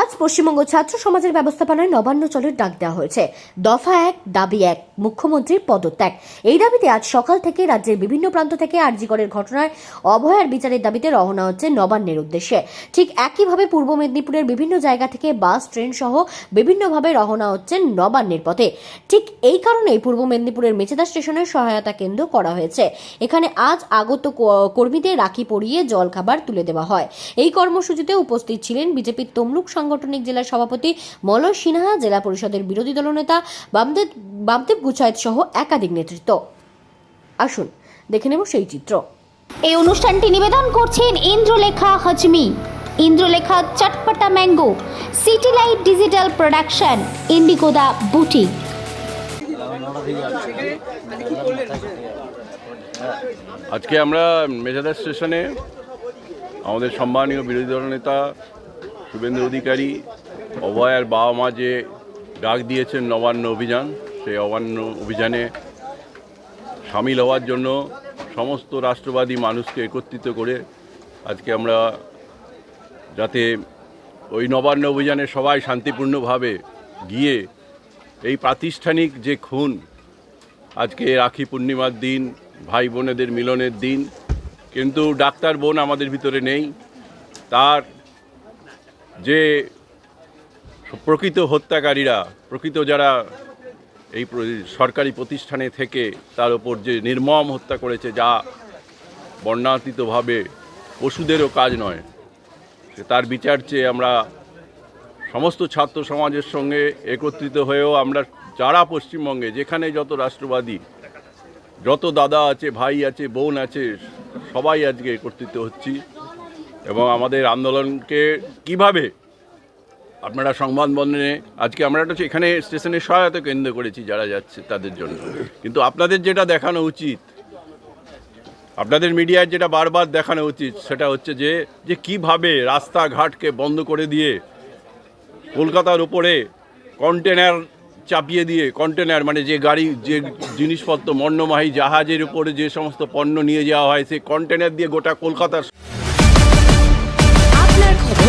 আজ পশ্চিমবঙ্গ ছাত্র সমাজের ব্যবস্থাপনায় নবান্ন চলের ডাক দেওয়া হয়েছে। দফা এক, দাবি এক, মুখ্যমন্ত্রীর পদত্যাগ। এই দাবিতে আজ সকাল থেকে রাজ্যের বিভিন্ন প্রান্ত থেকে আরজিকরের ঘটনায় অভয়ার বিচারের দাবিতে রওনা হচ্ছে নবান্নের উদ্দেশ্যে। ঠিক একইভাবে পূর্ব মেদিনীপুরের বিভিন্ন জায়গা থেকে বাস, ট্রেন সহ বিভিন্নভাবে রওনা হচ্ছে নবান্নের পথে। ঠিক এই কারণেই পূর্ব মেদিনীপুরের মেচেদা স্টেশনের সহায়তা কেন্দ্র করা হয়েছে। এখানে আজ আগত কর্মীদের রাখি পরিয়ে জলখাবার তুলে দেওয়া হয়। এই কর্মসূচিতে উপস্থিত ছিলেন বিজেপির তমলুক সাংগঠনিক জেলার সভাপতি মলয় সিনহা জেলা পরিষদের বিরোধী দলনেতা বামদেব বামদেব গুচায়েত সহ একাধিক নেতৃত্ব। আসুন দেখে নেব সেই চিত্র। এই অনুষ্ঠানটি নিবেদন করছেন Indralekha হজমি। Indralekha চটপটা mango city light digital production ইন্ডিগোদা বুটি আজকে আমরা মেজাদা স্টেশনে আমাদের সম্মানীয় বিরোধী দলনেতা শুভেন্দু অধিকারী অভয়ার বাবা মা যে ডাক দিয়েছেন নবান্ন অভিযান, সেই অবান্ন অভিযানে সামিল হওয়ার জন্য সমস্ত রাষ্ট্রবাদী মানুষকে একত্রিত করে আজকে আমরা যাতে ওই নবান্ন অভিযানে সবাই শান্তিপূর্ণভাবে গিয়ে এই প্রাতিষ্ঠানিক যে খুন, আজকে রাখি পূর্ণিমার দিন, ভাই বোনেদের মিলনের দিন, কিন্তু ডাক্তার বোন আমাদের ভিতরে নেই, তার যে প্রকৃত হত্যাকারীরা, প্রকৃত যারা এই সরকারি প্রতিষ্ঠানে থেকে তার ওপর যে নির্মম হত্যা করেছে, যা বর্ণাতীতভাবে পশুদেরও কাজ নয় তার বিচার চেয়ে আমরা সমস্ত ছাত্র সমাজের সঙ্গে একত্রিত হয়েও আমরা যারা পশ্চিমবঙ্গে, যেখানে যত রাষ্ট্রবাদী, যত দাদা আছে, ভাই আছে, বোন আছে, সবাই আজকে একত্রিত হচ্ছি। এবং আমাদের আন্দোলনকে কীভাবে, আপনারা সংবাদ বন্ধনে, আজকে আমরা একটা এখানে স্টেশনের সহায়তা কেন্দ্র করেছি যারা যাচ্ছে তাদের জন্য। কিন্তু আপনাদের যেটা দেখানো উচিত, আপনাদের মিডিয়ায় যেটা বারবার দেখানো উচিত, সেটা হচ্ছে যে যে কীভাবে রাস্তাঘাটকে বন্ধ করে দিয়ে কলকাতার উপরে কন্টেনার চাপিয়ে দিয়ে, কন্টেনার মানে যে গাড়ি, যে জিনিসপত্র মন্যমাহী জাহাজের উপরে যে সমস্ত পণ্য নিয়ে যাওয়া হয়, সেই কন্টেনার দিয়ে গোটা কলকাতার আপনার খবর